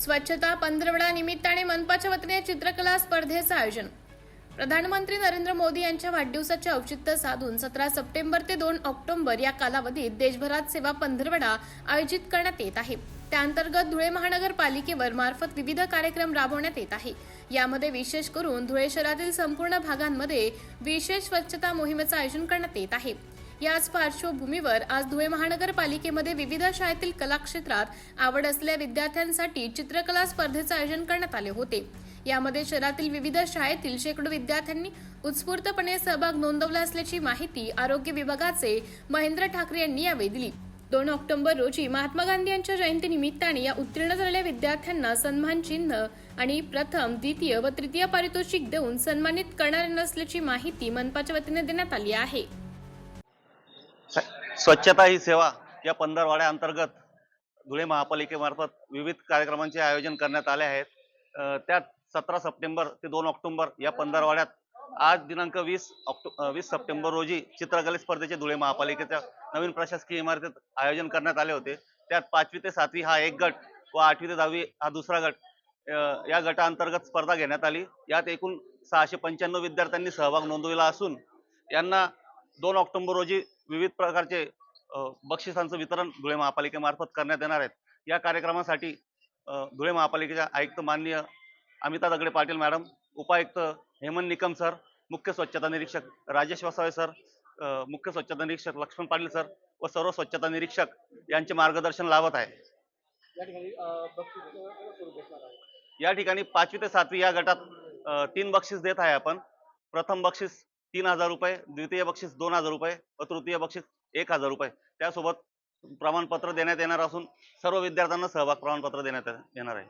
स्वच्छता पंधरवडा निमित्ताने मनपाच्या वतीने चित्रकला स्पर्धेचं आयोजन. प्रधानमंत्री नरेंद्र मोदी यांच्या वाढदिवसाचे औचित्य साधून सतरा सप्टेंबर ते दोन ऑक्टोबर या कालावधीत देशभरात सेवा पंधरवडा आयोजित करण्यात येत आहे. त्याअंतर्गत धुळे महानगरपालिकेवर मार्फत विविध कार्यक्रम राबवण्यात येत आहे. यामध्ये विशेष करून धुळे शहरातील संपूर्ण भागांमध्ये विशेष स्वच्छता मोहिमेचं आयोजन करण्यात येत आहे. याच पार्श्वभूमीवर आज धुळे महानगरपालिकेमध्ये विविध शाळेतील कला क्षेत्रात आवड असलेल्या विद्यार्थ्यांसाठी चित्रकला स्पर्धेचं आयोजन करण्यात आले होते. यामध्ये शहरातील विविध शाळेतील शेकडो विद्यार्थ्यांनी उत्स्फूर्तपणे सहभाग नोंदवला असल्याची माहिती आरोग्य विभागाचे महेंद्र ठाकरे यांनी यावेळी दिली. दोन ऑक्टोबर रोजी महात्मा गांधी यांच्या जयंतीनिमित्ताने या उत्तीर्ण झालेल्या विद्यार्थ्यांना सन्मान चिन्ह आणि प्रथम द्वितीय व तृतीय पारितोषिक देऊन सन्मानित करणार नसल्याची माहिती मनपाच्या वतीने देण्यात आली आहे. स्वच्छता ही सेवा या पंधरवाड्या अंतर्गत धुळे महापालिकेमार्फत विविध कार्यक्रमांचे आयोजन करण्यात आले आहेत. त्यात सतरा सप्टेंबर ते दोन ऑक्टोबर या पंधरवाड्यात आज दिनांक वीस ऑक्टो वीस सप्टेंबर रोजी चित्रकला स्पर्धेचे धुळे महापालिकेच्या नवीन प्रशासकीय इमारतीत आयोजन करण्यात आले होते. त्यात पाचवी ते सातवी हा एक गट व आठवी ते दहावी हा दुसरा गट या गटाअंतर्गत स्पर्धा घेण्यात आली. यात एकूण सहाशे पंच्याण्णव विद्यार्थ्यांनी सहभाग नोंदविला असून यांना दोन ऑक्टोबर रोजी विविध प्रकारचे बक्षिसांचं वितरण धुळे महापालिकेमार्फत करण्यात येणार आहेत. या कार्यक्रमासाठी धुळे महापालिकेच्या आयुक्त माननीय अमिता दगडे पाटील मॅडम उपायुक्त हेमंत निकम सर मुख्य स्वच्छता निरीक्षक राजेश वसावे सर मुख्य स्वच्छता निरीक्षक लक्ष्मण पाटील सर व सर्व स्वच्छता निरीक्षक यांचे मार्गदर्शन लाभत आहे. या ठिकाणी पाचवी ते सातवी या गटात तीन बक्षीस देत आहे आपण. प्रथम बक्षीस तीन हजार रुपये द्वितीय बक्षीस दोन हजार रुपये व तृतीय बक्षीस एक हजार रुपये. त्यासोबत प्रमाणपत्र देण्यात येणार असून सर्व विद्यार्थ्यांना सहभाग प्रमाणपत्र देण्यात येणार आहे.